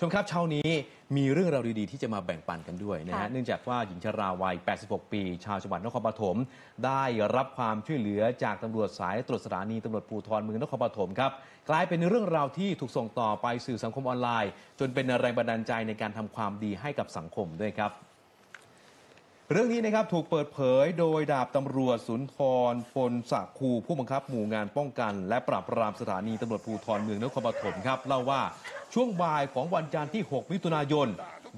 ชมครับเช้านี้มีเรื่องราวดีๆ ที่จะมาแบ่งปันกันด้วยนะฮะค่ะ เนื่องจากว่าหญิงชราวัย 86 ปี ชาวจังหวัดนครปฐมได้รับความช่วยเหลือจากตำรวจสายตรวจสถานีตำรวจภูธรเมืองนครปฐมครับกลายเป็นเรื่องราวที่ถูกส่งต่อไปสื่อสังคมออนไลน์ จนเป็นแรงบันดาลใจในการทำความดีให้กับสังคมด้วยครับ เรื่องนี้นะครับถูกเปิดเผยโดยดาบตำรวจสุนทรพลศักดิ์คูผู้บังคับหมู่งานป้องกัน และปราบปรามสถานีตำรวจภูธรเมืองนครปฐมครับเล่าว่า ช่วงบ่ายของวันจันทร์ที่ 6 มิถุนายน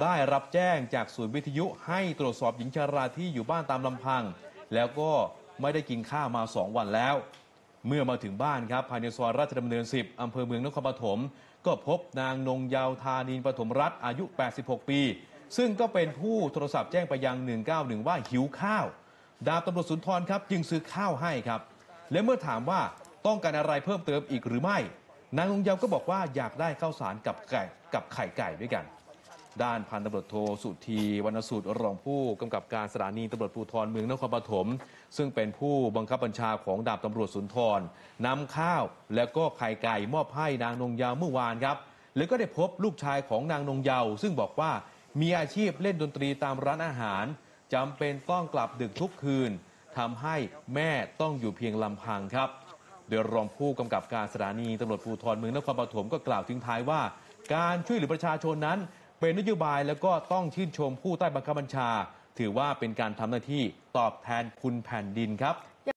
ได้รับแจ้งจากศูนย์วิทยุให้ตรวจสอบหญิงชาราที่อยู่บ้านตามลำพัง แล้วก็ไม่ได้กินข้าวมา 2 วันแล้ว เมื่อมาถึงบ้านครับภายในซอยราชดำเนิน 10 อำเภอเมืองนครปฐมก็พบนางนงยาวธานินปฐมรัฐอายุ 86 ปี ซึ่งก็เป็นผู้โทรศัพท์แจ้งไปยัง 191 ว่าหิวข้าว ดาบตำรวจสุนทรครับจึงซื้อข้าวให้ครับ และเมื่อถามว่าต้องการอะไรเพิ่มเติมอีกหรือไม่ นางนงเยาวก็บอกว่าอยากได้ข้าวสารกับไก่กับไข่ไก่ด้วยกัน ด้านพันตำรวจโทสุธีวรรณสูตรรองผู้กำกับการสถานีตำรวจภูธรเมืองนครปฐมซึ่งเป็นผู้บังคับบัญชาของดาบตำรวจสุนทรนำข้าวแล้วก็ไข่ไก่มอบให้นางนงเยาวเมื่อวานครับ แล้วก็ได้พบลูกชายของนางนงเยาวซึ่งบอกว่ามีอาชีพเล่นดนตรีตามร้านอาหารจำเป็นต้องกลับดึกทุกคืนทำให้แม่ต้องอยู่เพียงลำพังครับ โดยรองผู้กำกับการสถานีตำรวจภูธรเมืองนครปฐมก็กล่าวทิ้งท้ายว่า การช่วยเหลือประชาชนนั้น เป็นนโยบายแล้วก็ต้องชื่นชมผู้ใต้บังคับบัญชา ถือว่าเป็นการทำหน้าที่ตอบแทนคุณแผ่นดินครับ